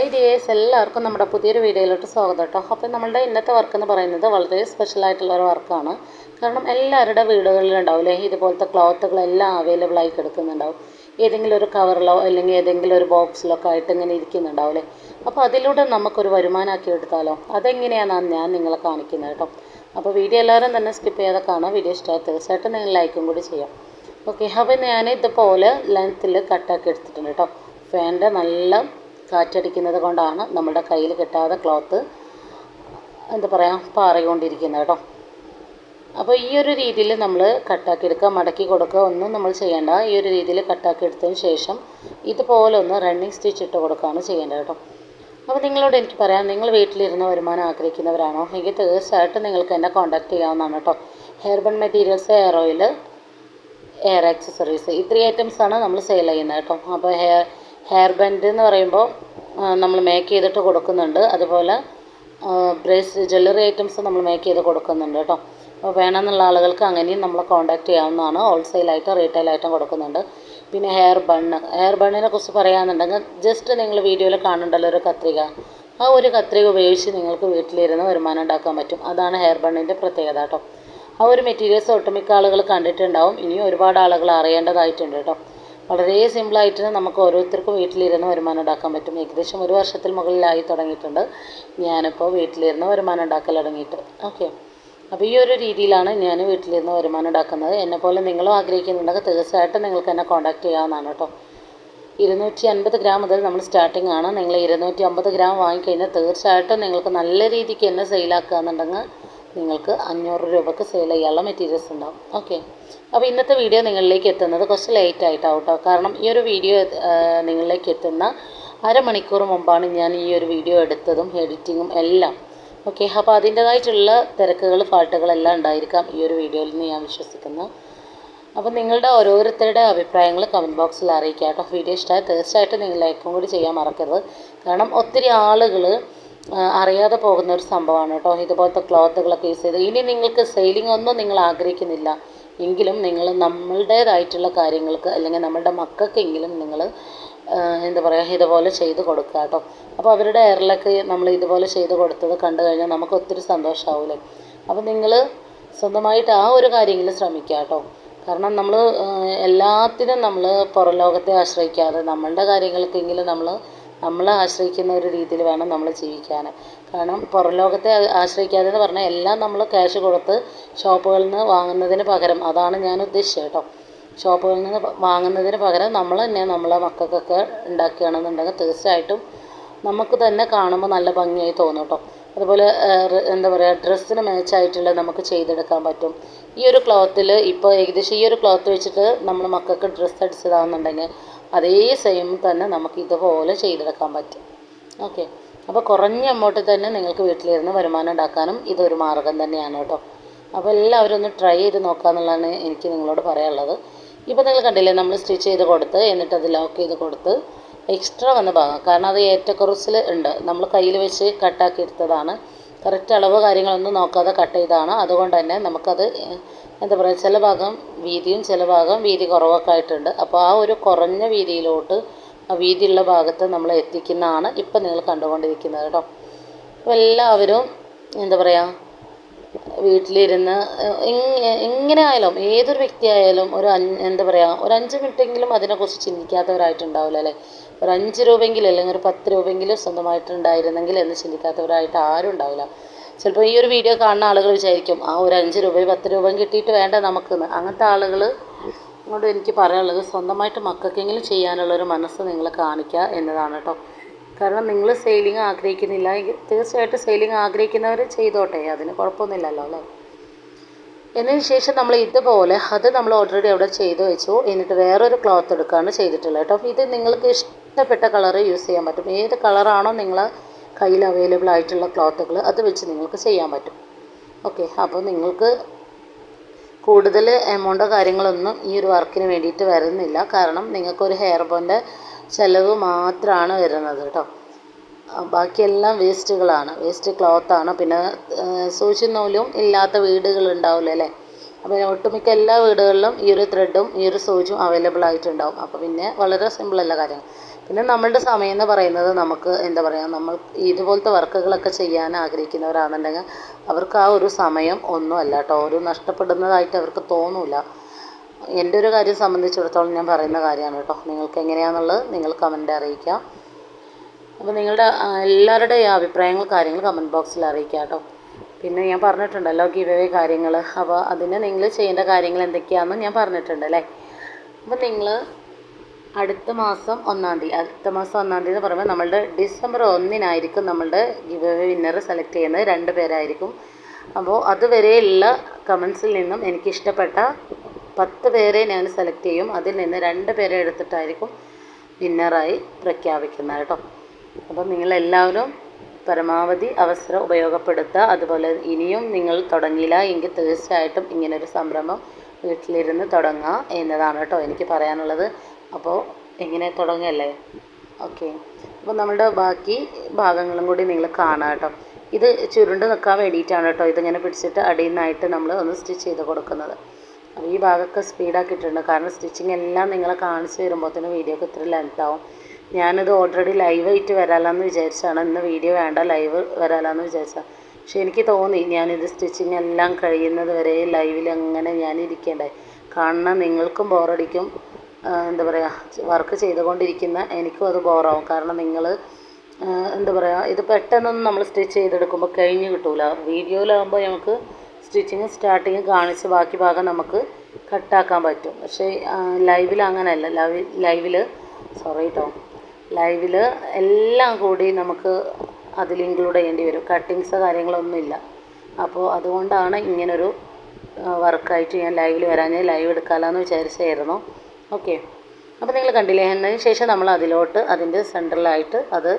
Hi dears എല്ലാവർക്കും നമ്മുടെ പുതിയൊരു വീഡിയോയിലോട്ട് സ്വാഗതം കേട്ടോ. അപ്പോൾ നമ്മളുടെ ഇന്നത്തെ വർക്ക് എന്ന് പറയുന്നത് വളരെ സ്പെഷ്യൽ ആയിട്ടുള്ള ഒരു വർക്കാണ് കാരണം എല്ലാവരുടെ വീടുകളിലും വീടുകളിലുണ്ടാവില്ലേ ഇതുപോലത്തെ ക്ലോത്തുകളെല്ലാം അവൈലബിൾ ആയി കിടക്കുന്നുണ്ടാവും. ഏതെങ്കിലും ഒരു കവറിലോ അല്ലെങ്കിൽ ഏതെങ്കിലും ഒരു ബോക്സിലോ ഒക്കെ ആയിട്ട് ഇങ്ങനെ ഇരിക്കുന്നുണ്ടാവില്ലേ. അപ്പോൾ അതിലൂടെ നമുക്കൊരു വരുമാനമാക്കി എടുത്താലോ? അതെങ്ങനെയാണെന്നാണ് ഞാൻ നിങ്ങളെ കാണിക്കുന്നത് കേട്ടോ. അപ്പോൾ വീഡിയോ എല്ലാവരും തന്നെ സ്കിപ്പ് ചെയ്യാതെ കാണാം വീഡിയോ ഇഷ്ടമായി തീർച്ചയായിട്ടും നിങ്ങൾ ലൈക്കും കൂടി ചെയ്യാം. ഓക്കെ അപ്പോൾ ഞാൻ ഇതുപോലെ ലെങ്ത്തിൽ കട്ടാക്കി എടുത്തിട്ടുണ്ട് കേട്ടോ. ഫാനിന്റെ നല്ല കാറ്റടിക്കുന്നത് കൊണ്ടാണ് നമ്മുടെ കയ്യിൽ കിട്ടാതെ ക്ലോത്ത് എന്താ പറയുക പാറിക്കൊണ്ടിരിക്കുന്നത് കേട്ടോ. അപ്പോൾ ഈ ഒരു രീതിയിൽ നമ്മൾ കട്ടാക്കി എടുക്കുക മടക്കി കൊടുക്കുക ഒന്നും നമ്മൾ ചെയ്യേണ്ട. ഈ ഒരു രീതിയിൽ കട്ടാക്കി എടുത്തതിന് ശേഷം ഇതുപോലെ ഒന്ന് റണ്ണിങ് സ്റ്റിച്ച് ഇട്ട് കൊടുക്കുകയാണ് ചെയ്യേണ്ടത് കേട്ടോ. അപ്പോൾ നിങ്ങളോട് എനിക്ക് പറയാം നിങ്ങൾ വീട്ടിലിരുന്ന് വരുമാനം ആഗ്രഹിക്കുന്നവരാണോ? എങ്കിൽ തീർച്ചയായിട്ടും നിങ്ങൾക്ക് എന്നെ കോൺടാക്ട് ചെയ്യാവുന്നതാണ് കേട്ടോ. Herbal materials hair oil hair accessories ഇത്രയും ഐറ്റംസാണ് നമ്മൾ സെയിൽ ചെയ്യുന്നത് കേട്ടോ. അപ്പോൾ ഹെയർ ഹെയർ ബാൻഡ് എന്ന് പറയുമ്പോൾ നമ്മൾ മേക്ക് ചെയ്തിട്ട് കൊടുക്കുന്നുണ്ട്. അതുപോലെ ബ്രേസ് ജ്വല്ലറി ഐറ്റംസ് നമ്മൾ മേക്ക് ചെയ്ത് കൊടുക്കുന്നുണ്ട് കേട്ടോ. അപ്പോൾ വേണമെന്നുള്ള ആളുകൾക്ക് അങ്ങനെയും നമ്മളെ കോൺടാക്റ്റ് ചെയ്യാവുന്നതാണ്. ഹോൾസെയിലായിട്ടും റീറ്റെയിലായിട്ടും കൊടുക്കുന്നുണ്ട്. പിന്നെ ഹെയർ ബണ്ണ് ഹെയർ ബണ്ണിനെ കുറിച്ച് പറയുകയാണെന്നുണ്ടെങ്കിൽ ജസ്റ്റ് നിങ്ങൾ വീഡിയോയിൽ കാണുന്നുണ്ടല്ലോ ഒരു കത്രിക. ആ ഒരു കത്രിക ഉപയോഗിച്ച് നിങ്ങൾക്ക് വീട്ടിലിരുന്ന് വരുമാനം ഉണ്ടാക്കാൻ പറ്റും. അതാണ് ഹെയർ ബണ്ണിന്റെ പ്രത്യേകത കേട്ടോ. ആ ഒരു മെറ്റീരിയൽസ് ഒട്ടുമിക്ക ആളുകൾ കണ്ടിട്ടുണ്ടാവും. ഇനിയും ഒരുപാട് ആളുകൾ അറിയേണ്ടതായിട്ടുണ്ട് കേട്ടോ. വളരെ സിമ്പിളായിട്ട് നമുക്ക് ഓരോരുത്തർക്കും വീട്ടിലിരുന്ന് വരുമാനം ഉണ്ടാക്കാൻ പറ്റും. ഏകദേശം ഒരു വർഷത്തിൽ മുകളിലായി തുടങ്ങിയിട്ടുണ്ട്. ഞാനിപ്പോൾ വീട്ടിലിരുന്ന് വരുമാനം ഉണ്ടാക്കൽ തുടങ്ങിയിട്ട്. ഓക്കെ അപ്പോൾ ഈ ഒരു രീതിയിലാണ് ഞാൻ വീട്ടിലിരുന്ന് വരുമാനം ഉണ്ടാക്കുന്നത്. എന്നെപ്പോലെ നിങ്ങളും ആഗ്രഹിക്കുന്നുണ്ടെങ്കിൽ തീർച്ചയായിട്ടും നിങ്ങൾക്ക് എന്നെ കോൺടാക്റ്റ് ചെയ്യാവുന്നതാണ് കേട്ടോ. ഇരുന്നൂറ്റി അൻപത് ഗ്രാം മുതൽ നമ്മൾ സ്റ്റാർട്ടിംഗ് ആണ്. നിങ്ങൾ ഇരുന്നൂറ്റി അമ്പത് ഗ്രാം വാങ്ങിക്കഴിഞ്ഞാൽ തീർച്ചയായിട്ടും നിങ്ങൾക്ക് നല്ല രീതിക്ക് എന്നെ സെയിലാക്കുക എന്നുണ്ടെങ്കിൽ നിങ്ങൾക്ക് അഞ്ഞൂറ് രൂപക്ക് സെയിൽ ചെയ്യാനുള്ള മെറ്റീരിയൽസ് ഉണ്ടാവും. ഓക്കെ അപ്പോൾ ഇന്നത്തെ വീഡിയോ നിങ്ങളിലേക്ക് എത്തുന്നത് കുറച്ച് ലേറ്റ് ആയിട്ടാവും കേട്ടോ കാരണം ഈ ഒരു വീഡിയോ നിങ്ങളിലേക്ക് എത്തുന്ന അരമണിക്കൂർ മുമ്പാണ് ഞാൻ ഈ ഒരു വീഡിയോ എടുത്തതും എഡിറ്റിങ്ങും എല്ലാം. ഓക്കെ അപ്പോൾ അതിന്റേതായിട്ടുള്ള തിരക്കുകൾ ഫാൾട്ടുകളെല്ലാം ഉണ്ടായിരിക്കാം ഈ ഒരു വീഡിയോയിൽ നിന്ന് ഞാൻ വിശ്വസിക്കുന്നു. അപ്പോൾ നിങ്ങളുടെ ഓരോരുത്തരുടെ അഭിപ്രായങ്ങൾ കമന്റ് ബോക്സിൽ അറിയിക്കുക കേട്ടോ വീഡിയോ ഇഷ്ടമായി തീർച്ചയായിട്ടും നിങ്ങൾ ലൈക്കും കൂടി ചെയ്യാൻ മറക്കരുത്. കാരണം ഒത്തിരി ആളുകൾ അറിയാതെ പോകുന്ന ഒരു സംഭവമാണ് കേട്ടോ. ഇതുപോലത്തെ ക്ലോത്തുകളൊക്കെ യൂസ് ചെയ്ത്. ഇനി നിങ്ങൾക്ക് സെയിലിംഗ് ഒന്നും നിങ്ങൾ ആഗ്രഹിക്കുന്നില്ല. എങ്കിലും നിങ്ങൾ നമ്മളുടേതായിട്ടുള്ള കാര്യങ്ങൾക്ക് അല്ലെങ്കിൽ നമ്മളുടെ മക്കൾക്കെങ്കിലും നിങ്ങൾ എന്താ പറയുക ഇതുപോലെ ചെയ്ത് കൊടുക്കുക കേട്ടോ. അപ്പോൾ അവരുടെ എയറിലൊക്കെ നമ്മൾ ഇതുപോലെ ചെയ്ത് കൊടുത്തത് കണ്ടു കഴിഞ്ഞാൽ നമുക്ക് ഒത്തിരി സന്തോഷമാവില്ലേ അപ്പോൾ നിങ്ങൾ സ്വന്തമായിട്ട് ആ ഒരു കാര്യങ്ങളിൽ ശ്രമിക്കുക കേട്ടോ. കാരണം നമ്മൾ എല്ലാത്തിനും നമ്മൾ പുറം ലോകത്തെ ആശ്രയിക്കാതെ നമ്മളുടെ കാര്യങ്ങൾക്കെങ്കിലും നമ്മൾ നമ്മളെ ആശ്രയിക്കുന്ന ഒരു രീതിയിൽ വേണം നമ്മൾ ജീവിക്കാൻ. കാരണം പുറം ലോകത്തെ ആശ്രയിക്കാതെ എന്ന് പറഞ്ഞാൽ എല്ലാം നമ്മൾ ക്യാഷ് കൊടുത്ത് ഷോപ്പുകളിൽ നിന്ന് വാങ്ങുന്നതിന് പകരം അതാണ് ഞാൻ ഉദ്ദേശിച്ചത് കേട്ടോ. ഷോപ്പുകളിൽ നിന്ന് വാങ്ങുന്നതിന് പകരം നമ്മൾ തന്നെ നമ്മളെ മക്കൾക്കൊക്കെ ഉണ്ടാക്കുകയാണെന്നുണ്ടെങ്കിൽ തീർച്ചയായിട്ടും നമുക്ക് തന്നെ കാണുമ്പോൾ നല്ല ഭംഗിയായി തോന്നും കേട്ടോ. അതുപോലെ എന്താ പറയുക ഡ്രസ്സിന് മാച്ചായിട്ടുള്ള നമുക്ക് ചെയ്തെടുക്കാൻ പറ്റും. ഈ ഒരു ക്ലോത്തിൽ ഇപ്പോൾ ഏകദേശം ഈ ഒരു ക്ലോത്ത് വെച്ചിട്ട് നമ്മൾ മക്കൾക്ക് ഡ്രസ്സ് അടിച്ചതാണെന്നുണ്ടെങ്കിൽ അതേ സെയിം തന്നെ നമുക്ക് ഇതുപോലെ ചെയ്തെടുക്കാൻ പറ്റും. ഓക്കെ അപ്പോൾ കുറഞ്ഞ എമൗണ്ടിൽ തന്നെ നിങ്ങൾക്ക് വീട്ടിലിരുന്ന് വരുമാനം ഉണ്ടാക്കാനും ഇതൊരു മാർഗം തന്നെയാണ് കേട്ടോ. അപ്പോൾ എല്ലാവരും ഒന്ന് ട്രൈ ചെയ്ത് നോക്കാമെന്നുള്ളതാണ് എനിക്ക് നിങ്ങളോട് പറയാനുള്ളത്. ഇപ്പോൾ നിങ്ങൾ കണ്ടില്ലേ നമ്മൾ സ്റ്റിച്ച് ചെയ്ത് കൊടുത്ത് എന്നിട്ട് അത് ലോക്ക് ചെയ്ത് കൊടുത്ത് എക്സ്ട്രാ വന്ന ഭാഗം കാരണം അത് ഏറ്റക്കുറച്ചിൽ ഉണ്ട്. നമ്മൾ കയ്യിൽ വെച്ച് കട്ടാക്കി എടുത്തതാണ്. കറക്റ്റ് അളവ് കാര്യങ്ങളൊന്നും നോക്കാതെ കട്ട് ചെയ്തതാണ്. അതുകൊണ്ട് തന്നെ നമുക്കത് എന്താ പറയുക ചില ഭാഗം വീതിയും ചില ഭാഗം വീതി കുറവൊക്കെ ആയിട്ടുണ്ട് അപ്പോൾ ആ ഒരു കുറഞ്ഞ വീതിയിലോട്ട് ആ വീതിയുള്ള ഭാഗത്ത് നമ്മൾ എത്തിക്കുന്നതാണ് ഇപ്പം നിങ്ങൾ കണ്ടുകൊണ്ടിരിക്കുന്നത് കേട്ടോ. അപ്പോൾ എല്ലാവരും എന്താ പറയുക വീട്ടിലിരുന്ന് എങ്ങനെ ആയാലും ഏതൊരു വ്യക്തിയായാലും ഒരു എന്താ പറയുക ഒരു അഞ്ച് മിനിറ്റെങ്കിലും അതിനെക്കുറിച്ച് ചിന്തിക്കാത്തവരായിട്ടുണ്ടാവില്ല അല്ലേ? ഒരു അഞ്ച് രൂപയെങ്കിലും അല്ലെങ്കിൽ ഒരു പത്ത് രൂപയെങ്കിലും സ്വന്തമായിട്ടുണ്ടായിരുന്നെങ്കിൽ എന്ന് ചിന്തിക്കാത്തവരായിട്ട് ആരും ഉണ്ടാവില്ല ചിലപ്പോൾ ഈ ഒരു വീഡിയോ കാണുന്ന ആളുകൾ വിചാരിക്കും ആ ഒരു അഞ്ച് രൂപയും പത്ത് രൂപയും കിട്ടിയിട്ട് വേണ്ട നമുക്ക് അങ്ങനത്തെ ആളുകൾ ഇങ്ങോട്ട് എനിക്ക് പറയാനുള്ളത് സ്വന്തമായിട്ട് മക്കൾക്കെങ്കിലും ചെയ്യാനുള്ളൊരു മനസ്സ് നിങ്ങൾ കാണിക്കുക എന്നതാണ് കേട്ടോ കാരണം നിങ്ങൾ സെയിലിംഗ് ആഗ്രഹിക്കുന്നില്ല. തീർച്ചയായിട്ടും സെയിലിംഗ് ആഗ്രഹിക്കുന്നവർ ചെയ്തോട്ടെ അതിന് കുഴപ്പമൊന്നുമില്ലല്ലോ അല്ലേ? എന്നതിന് ശേഷം നമ്മൾ ഇതുപോലെ അത് നമ്മൾ ഓൾറെഡി അവിടെ ചെയ്തു വെച്ചു. എന്നിട്ട് വേറൊരു ക്ലോത്ത് എടുക്കുകയാണ് ചെയ്തിട്ടുള്ളത് കേട്ടോ ഇത് നിങ്ങൾക്ക് ഇഷ്ടപ്പെട്ട കളർ യൂസ് ചെയ്യാൻ പറ്റും. ഏത് കളറാണോ നിങ്ങൾ കയ്യിൽ അവൈലബിൾ ആയിട്ടുള്ള ക്ലോത്തുകൾ അത് വെച്ച് നിങ്ങൾക്ക് ചെയ്യാൻ പറ്റും. ഓക്കെ അപ്പോൾ നിങ്ങൾക്ക് കൂടുതൽ എമൗണ്ടോ കാര്യങ്ങളൊന്നും ഈ ഒരു വർക്കിന് വേണ്ടിയിട്ട് വരുന്നില്ല. കാരണം നിങ്ങൾക്കൊരു ഹെയർ ബോന്റെ ചിലവ് മാത്രമാണ് വരുന്നത് കേട്ടോ ബാക്കിയെല്ലാം വേസ്റ്റുകളാണ് വേസ്റ്റ് ക്ലോത്താണ് പിന്നെ സൂചി നൂലും ഇല്ലാത്ത വീടുകളുണ്ടാവില്ല അല്ലേ? അപ്പോൾ ഒട്ടുമിക്ക എല്ലാ വീടുകളിലും ഈ ഒരു ത്രെഡും ഈ ഒരു സൂചും അവൈലബിൾ ആയിട്ടുണ്ടാവും. അപ്പോൾ പിന്നെ വളരെ സിമ്പിളല്ല കാര്യം പിന്നെ നമ്മളുടെ സമയം എന്ന് പറയുന്നത് നമുക്ക് എന്താ പറയുക നമ്മൾ ഇതുപോലത്തെ വർക്കുകളൊക്കെ ചെയ്യാൻ ആഗ്രഹിക്കുന്നവരാണെന്നുണ്ടെങ്കിൽ അവർക്ക് ആ ഒരു സമയം ഒന്നുമല്ല കേട്ടോ. ഒരു നഷ്ടപ്പെടുന്നതായിട്ട് അവർക്ക് തോന്നില്ല എന്റെ ഒരു കാര്യം സംബന്ധിച്ചിടത്തോളം ഞാൻ പറയുന്ന കാര്യമാണ് കേട്ടോ. നിങ്ങൾക്ക് എങ്ങനെയാണെന്നുള്ളത് നിങ്ങൾ കമന്റ് അറിയിക്കാം അപ്പോൾ നിങ്ങളുടെ എല്ലാവരുടെ എല്ലാവരുടെയും അഭിപ്രായങ്ങൾ കാര്യങ്ങൾ കമന്റ് ബോക്സിൽ അറിയിക്കുക കേട്ടോ. പിന്നെ ഞാൻ പറഞ്ഞിട്ടുണ്ടല്ലോ ഗീവേ കാര്യങ്ങൾ. അപ്പോൾ അതിന് നിങ്ങൾ ചെയ്യേണ്ട കാര്യങ്ങൾ എന്തൊക്കെയാണെന്ന് ഞാൻ പറഞ്ഞിട്ടുണ്ട് അല്ലേ? അപ്പോൾ നിങ്ങൾ അടുത്ത മാസം ഒന്നാം തീയതി. അടുത്ത മാസം ഒന്നാം തീയതി എന്ന് പറയുമ്പോൾ നമ്മളുടെ ഡിസംബർ ഒന്നിനായിരിക്കും നമ്മളുടെ ഗിവ് വിന്നർ സെലക്ട് ചെയ്യുന്നത്. രണ്ട് പേരായിരിക്കും. അപ്പോൾ അതുവരെയുള്ള കമൻസിൽ നിന്നും എനിക്കിഷ്ടപ്പെട്ട പത്ത് പേരെ ഞാൻ സെലക്ട് ചെയ്യും. അതിൽ നിന്ന് രണ്ട് പേരെ എടുത്തിട്ടായിരിക്കും വിന്നറായി പ്രഖ്യാപിക്കുന്നത് കേട്ടോ. അപ്പം നിങ്ങളെല്ലാവരും പരമാവധി അവസരം ഉപയോഗപ്പെടുത്തുക. അതുപോലെ ഇനിയും നിങ്ങൾ തുടങ്ങിയില്ല എങ്കിൽ തീർച്ചയായിട്ടും ഇങ്ങനൊരു സംരംഭം വീട്ടിലിരുന്ന് തുടങ്ങുക എന്നതാണ് കേട്ടോ എനിക്ക് പറയാനുള്ളത്. അപ്പോൾ ഇങ്ങനെ തുടങ്ങല്ലേ? ഓക്കെ. അപ്പോൾ നമ്മുടെ ബാക്കി ഭാഗങ്ങളും കൂടി നിങ്ങൾ കാണാം കേട്ടോ. ഇത് ചുരുണ്ട് നിൽക്കാൻ വേണ്ടിയിട്ടാണ് കേട്ടോ ഇതിങ്ങനെ പിടിച്ചിട്ട് അടിയിൽ നിന്നായിട്ട് നമ്മൾ ഒന്ന് സ്റ്റിച്ച് ചെയ്ത് കൊടുക്കുന്നത്. അപ്പോൾ ഈ ഭാഗമൊക്കെ സ്പീഡാക്കിയിട്ടുണ്ട്. കാരണം സ്റ്റിച്ചിങ് എല്ലാം നിങ്ങളെ കാണിച്ച് വരുമ്പോഴത്തേനും വീഡിയോക്ക് ഇത്ര ലെങ്ത് ആവും. ഞാനിത് ഓൾറെഡി ലൈവായിട്ട് വരാമെന്ന് വിചാരിച്ചാണ്. ഇന്ന് വീഡിയോ വേണ്ട ലൈവ് വരാമെന്ന് വിചാരിച്ചാൽ പക്ഷെ എനിക്ക് തോന്നി ഞാനിത് സ്റ്റിച്ചിങ് എല്ലാം കഴിയുന്നത് വരെ ലൈവിൽ അങ്ങനെ ഞാൻ ഇരിക്കേണ്ടേ കാണണം നിങ്ങൾക്കും ബോറടിക്കും എന്താ പറയുക വർക്ക് ചെയ്തുകൊണ്ടിരിക്കുന്ന എനിക്കും അത് ബോറാവും. കാരണം നിങ്ങൾ എന്താ പറയുക ഇത് പെട്ടെന്നൊന്നും നമ്മൾ സ്റ്റിച്ച് ചെയ്തെടുക്കുമ്പോൾ കഴിഞ്ഞ് കിട്ടൂല. വീഡിയോയിലാകുമ്പോൾ നമുക്ക് സ്റ്റിച്ചിങ് സ്റ്റാർട്ടിങ് കാണിച്ച് ബാക്കി ഭാഗം നമുക്ക് കട്ടാക്കാൻ പറ്റും. പക്ഷേ ലൈവിൽ അങ്ങനെയല്ല. ലൈവ് ലൈവിൽ സോറി കേട്ടോ ലൈവിൽ എല്ലാം കൂടി നമുക്ക് അതിൽ ഇൻക്ലൂഡ് ചെയ്യേണ്ടി വരും. കട്ടിങ്സ് കാര്യങ്ങളൊന്നുമില്ല അപ്പോൾ അതുകൊണ്ടാണ് ഇങ്ങനൊരു വർക്കായിട്ട് ഞാൻ ലൈവിൽ വരാൻ ലൈവ് എടുക്കാമെന്ന് വിചാരിച്ചായിരുന്നു ഓക്കെ. അപ്പോൾ നിങ്ങൾ കണ്ടില്ലേ എന്നതിന് ശേഷം നമ്മൾ അതിലോട്ട് അതിന്റെ സെന്ററിലായിട്ട് അത്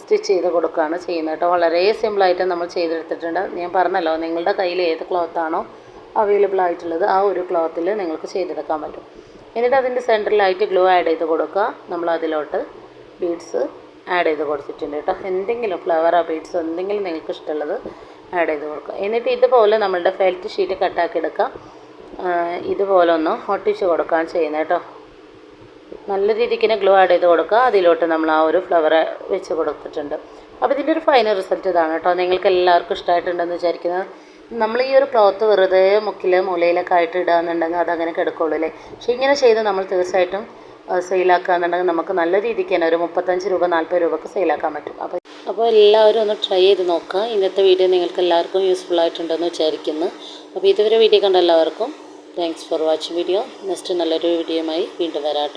സ്റ്റിച്ച് ചെയ്ത് കൊടുക്കുകയാണ് ചെയ്യുന്നത് കേട്ടോ. വളരെ സിമ്പിളായിട്ട് നമ്മൾ ചെയ്തെടുത്തിട്ടുണ്ട്. ഞാൻ പറഞ്ഞല്ലോ നിങ്ങളുടെ കയ്യിൽ ഏത് ക്ലോത്താണോ അവൈലബിൾ ആയിട്ടുള്ളത് ആ ഒരു ക്ലോത്തിൽ നിങ്ങൾക്ക് ചെയ്തെടുക്കാൻ പറ്റും. എന്നിട്ട് അതിന്റെ സെന്ററിലായിട്ട് ഗ്ലൂ ആഡ് ചെയ്ത് കൊടുക്കുക. നമ്മൾ അതിലോട്ട് ബീഡ്സ് ആഡ് ചെയ്ത് കൊടുത്തിട്ടുണ്ട് കേട്ടോ. എന്തെങ്കിലും ഫ്ലവറോ ബീഡ്സ് എന്തെങ്കിലും നിങ്ങൾക്ക് ഇഷ്ടമുള്ളത് ആഡ് ചെയ്ത് കൊടുക്കുക. എന്നിട്ട് ഇതുപോലെ നമ്മളുടെ ഫെൽറ്റ് ഷീറ്റ് കട്ടാക്കി എടുക്കുക. ഇതുപോലെ ഒന്ന് ഒട്ടിച്ച് കൊടുക്കാൻ ചെയ്യുന്നത് കേട്ടോ നല്ല രീതിക്ക് തന്നെ ഗ്ലൂ ആഡ് ചെയ്ത് കൊടുക്കുക. അതിലോട്ട് നമ്മൾ ആ ഒരു ഫ്ലവർ വെച്ച് കൊടുത്തിട്ടുണ്ട്. അപ്പോൾ ഇതിന്റെ ഒരു ഫൈനൽ റിസൾട്ട് ഇതാണ് കേട്ടോ നിങ്ങൾക്ക് എല്ലാവർക്കും ഇഷ്ടമായിട്ടുണ്ടെന്ന് വിചാരിക്കുന്നത് നമ്മൾ ഈ ഒരു ക്ലോത്ത് വെറുതെ മുക്കിൽ മൂലയിലൊക്കെ ആയിട്ട് ഇടുകയെന്നുണ്ടെങ്കിൽ അതങ്ങനെ കിടക്കുള്ളൂ അല്ലേ? പക്ഷേ ഇങ്ങനെ ചെയ്ത് നമ്മൾ തീർച്ചയായിട്ടും സെയിലാക്കുക എന്നുണ്ടെങ്കിൽ നമുക്ക് നല്ല രീതിക്ക് തന്നെ ഒരു മുപ്പത്തഞ്ച് രൂപ നാൽപ്പത് രൂപക്ക് സെയിലാക്കാൻ പറ്റും. അപ്പോൾ അപ്പോൾ എല്ലാവരും ഒന്ന് ട്രൈ ചെയ്ത് നോക്കുക. ഇന്നത്തെ വീഡിയോ നിങ്ങൾക്ക് എല്ലാവർക്കും യൂസ്ഫുൾ ആയിട്ടുണ്ടെന്ന് വിചാരിക്കുന്നു. അപ്പോൾ ഇതുവരെ വീഡിയോ കണ്ട എല്ലാവർക്കും thanks for watching video next നല്ലൊരു വീഡിയോയുമായി വീണ്ടും വരാം